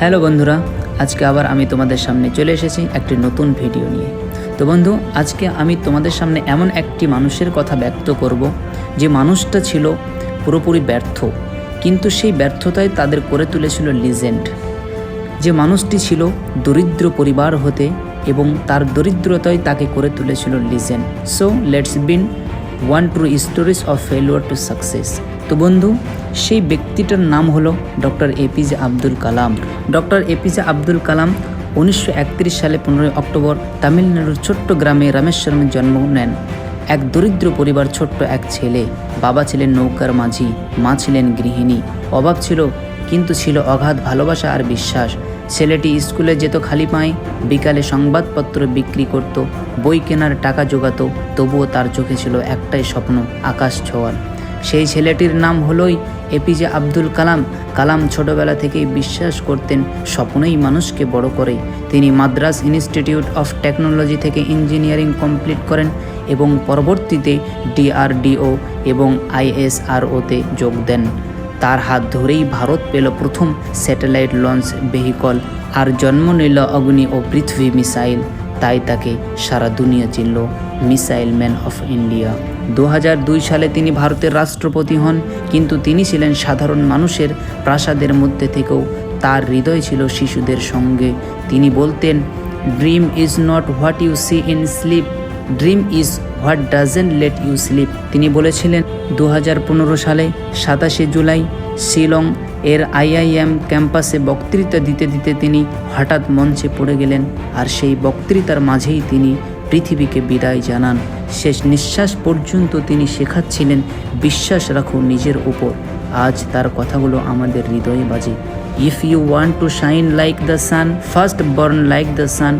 Hello বন্ধুরা, আজকে আবার আমি তোমাদের সামনে চলে এসেছি একটি নতুন ভিডিও নিয়ে। তো বন্ধু, আজকে আমি তোমাদের সামনে এমন একটি মানুষের কথা ব্যক্ত করব, যে মানুষটা ছিল পুরোপুরি ব্যর্থ, কিন্তু সেই ব্যর্থতায় তাদের করে তুলেছিল লিজেন্ড যে মানুষটি ছিল দরিদ্র পরিবার হতে এবং তার দরিদ্রতায় তাকে করে তুলেছিল legend so let's begin one true stories of failure to success তো বন্ধু সেই ব্যক্তিটার নাম হলো doctor APJ Abdul Kalam. Doctor APJ Abdul Kalam উনিশশো একত্রিশ সালে পনেরোই অক্টোবর তামিলনাড়ুর ছোট্ট গ্রামে রামেশ্বরমে জন্ম নেন। এক দরিদ্র পরিবার, ছোট্ট এক ছেলে। বাবা ছিলেন নৌকার মাঝি, মা ছিলেন গৃহিণী। অভাব ছিল, কিন্তু ছিল অগাধ ভালোবাসা আর বিশ্বাস। ছেলেটি স্কুলে যেত খালি পায়ে, বিকালে সংবাদপত্র বিক্রি করত, বই কেনার টাকা জোগাতো, তবুও তার চোখে ছিল একটাই স্বপ্ন, আকাশ ছোঁয়ার। সেই ছেলেটির নাম হলোই এপিজে আব্দুল কালাম। কালাম ছোটবেলা থেকেই বিশ্বাস করতেন, স্বপ্নই মানুষকে বড় করে। তিনি মাদ্রাস ইনস্টিটিউট অফ টেকনোলজি থেকে ইঞ্জিনিয়ারিং কমপ্লিট করেন এবং পরবর্তীতে ডিআরডিও এবং আইএসআরওতে যোগ দেন। তার হাত ধরেই ভারত পেল প্রথম স্যাটেলাইট লঞ্চ ভেহিকল, আর জন্ম নিল অগ্নি ও পৃথিবী মিসাইল। তাই তাকে সারা দুনিয়া চিনল মিসাইল ম্যান অফ ইন্ডিয়া। দু হাজার দুই সালে তিনি ভারতের রাষ্ট্রপতি হন, কিন্তু তিনি ছিলেন সাধারণ মানুষের প্রাসাদের মধ্যে থেকেও তার হৃদয় ছিল শিশুদের সঙ্গে। তিনি বলতেন dream is not what you see in sleep dream is what doesn't let you sleep তিনি বলেছিলেন দু হাজার পনেরো সালে সাতাশে জুলাই শিলং এর আইআইএম ক্যাম্পাসে বক্তৃতা দিতে দিতে তিনি হঠাৎ মঞ্চে পড়ে গেলেন আর সেই বক্তৃতার মাঝেই তিনি পৃথিবীকে বিদায় জানান। শেষ নিঃশ্বাস পর্যন্ত তিনি শেখাচ্ছিলেন, বিশ্বাস রাখো নিজের উপর। আজ তার কথাগুলো আমাদের হৃদয়ে বাজে। If you want to shine like the sun first burn like the sun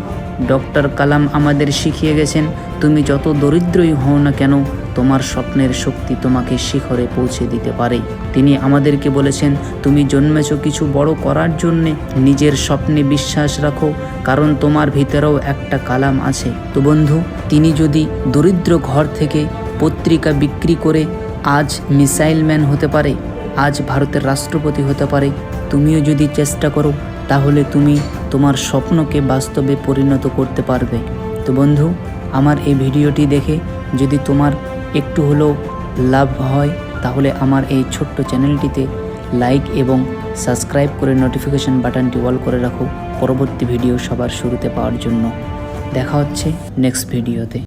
doctor Kalam আমাদের শিখিয়ে গেছেন, তুমি যত দরিদ্রই হও না কেন তোমার স্বপ্নের শক্তি তোমাকে শিখরে পৌঁছে দিতে পারে। তিনি আমাদেরকে বলেছেন, তুমি জন্মেছ কিছু বড় করার জন্যে নিজের স্বপ্নে বিশ্বাস রাখো, কারণ তোমার ভিতরেও একটা কালাম আছে। তো বন্ধু, তিনি যদি দরিদ্র ঘর থেকে পত্রিকা বিক্রি করে আজ মিসাইল ম্যান হতে পারে, আজ ভারতের রাষ্ট্রপতি হতে পারে, তুমিও যদি চেষ্টা করো, তাহলে তুমি তোমার স্বপ্নকে বাস্তবে পরিণত করতে পারবে। তো বন্ধু, আমার এই ভিডিওটি দেখে যদি তোমার একটু হলেও লাভ হয়, তাহলে আমার এই ছোট্ট চ্যানেলটিতে লাইক এবং সাবস্ক্রাইব করে নোটিফিকেশন বাটনটি অল করে রাখো। পরবর্তী ভিডিও সবার শুরুতে পাওয়ার জন্য। দেখা হচ্ছে নেক্সট ভিডিওতে